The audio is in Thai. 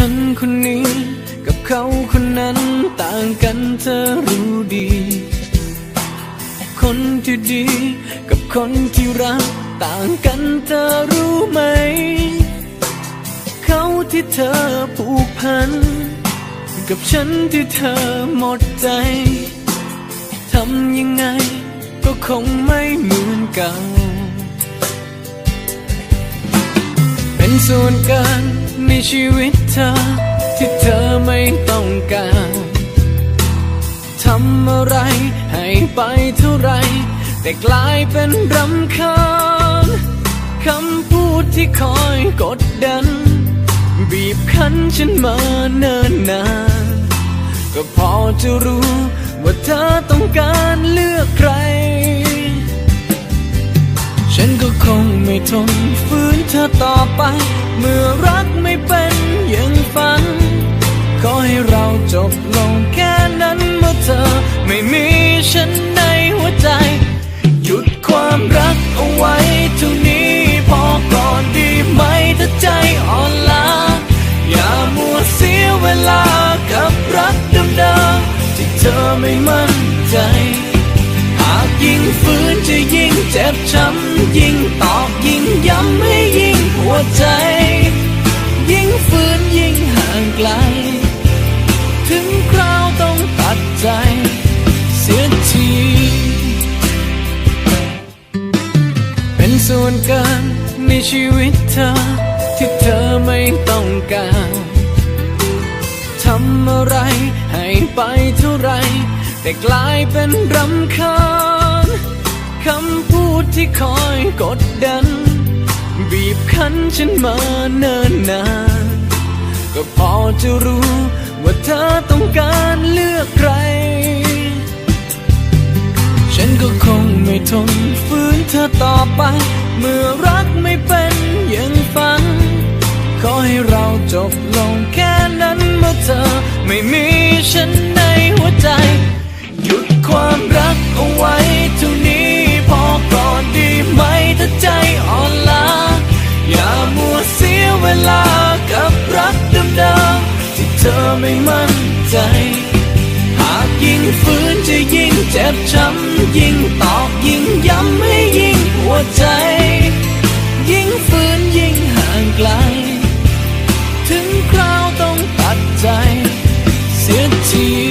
ฉันคนนี้ กับเขาคนนั้นต่างกันเธอรู้ดี คนที่ดี กับคนที่รัก ต่างกันเธอรู้ไหม เขาที่เธอผูกพัน กับฉันที่เธอหมดใจทำยังไง ก็คงไม่เหมือนเก่า เป็นส่วนเกินในชีวิตเธอ ที่เธอไม่ต้องการทำอะไรให้ไปเท่าไร แต่กลายเป็นรำคาญคำพูดที่คอยกดดัน บีบคั้นฉันมาเนิ่นนานก็พอจะรู้ว่าเธอต้องการเลือกใคร ก็คงไม่ทนฝืนเธอต่อไป เมื่อรักไม่เป็นอย่างฝัน ขอให้เราจบลงแค่นั้นเมื่อเธอไม่มี ยิ่งฝืนจะยิ่งเจ็บช้ำยิ่งตอกยิ่งย้ำให้ยิ่งปวดใจ ยิ่งฝืนยิ่งห่างไกล ถึงคราวต้องตัดใจ เสียทีเป็นส่วนเกินในชีวิตเธอ ที่เธอไม่ต้องการทำอะไรให้ไปเท่าไรแต่กลายเป็นรำคาญ คำพูดที่คอยกดดัน บีบคั้นฉันมาเนิ่นนานก็พอจะรู้ว่าเธอต้องการเลือกใคร ฉันก็คงไม่ทนฝืนเธอต่อไป เมื่อรักไม่เป็นอย่างฝัน ขอให้เราจบลงแค่นั้นเมื่อเธอไม่มีฉันในหัวใจ หยุดความ ไม่มั่นใจ หากยิ่งฝืนจะยิ่งเจ็บช้ำยิ่งตอกยิ่งย้ำให้ยิ่งหัวใจ ยิ่งฝืนยิ่งห่างไกล ถึงคราวต้องตัดใจ เสียที